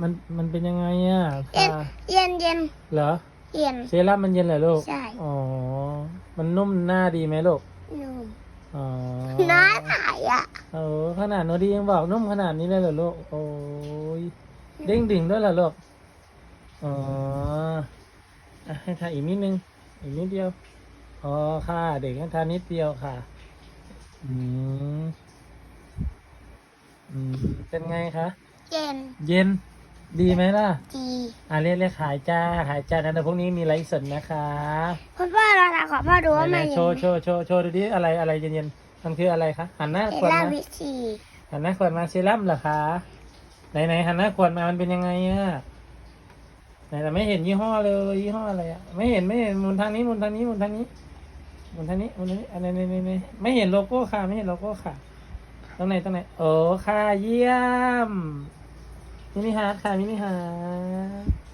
มันมันเป็นยังไงอะเย็นค่ะเย็นเย็นเหรอเย็นเซรั่มมันเย็นเหรอลูกใช่อ๋อมันนุ่มหน้าดีไหมลูกนุ่มอ๋อน้าถ่ายอะเออขนาดโนดียังบอกนุ่มขนาดนี้เลยเหรอลูกโอ้ยเด้งดึงด้วยเหรอลูกอ๋ออะให้ทาอีกนิดนึงอีกนิดเดียวอ๋อค่ะ เด็กให้ทานิดเดียวค่ะ อืมอืมเป็นไงคะ เย็นเย็น ดีไหมล่ะ ดีอะเรียกเรียกขายจ้าขายจ้านะแต่พวกนี้มีไลฟ์สดนะคะคุณพ่อเราถ่ายขอพ่อดูว่าไหนมันๆโชว์โชว์โชว์โชว์ดูดิอะไรอะไรเย็นๆมันคืออะไรคะหันหน้าเซขวดรั่มมาวิธีหันหน้าขวดมาเซรั่มเหรอคะไหนไหนหันหน้าขวดมามันเป็นยังไงอะไหนแต่ไม่เห็นยี่ห้อเลยยี่ห้ออะไรอะไม่เห็นไม่เห็นหมุนทางนี้หมุนทางนี้หมุนทางนี้หมุนทางนี้หมุนทางนี้อันไหนไหนไหนไหนไม่เห็นโลโก้ค่ะ ไม่เห็นโลโก้ค่ะ ตรงไหนตรงไหนโอ้ค่ะเยี่ยม มินิฮาร์ค่ะมินิฮาร์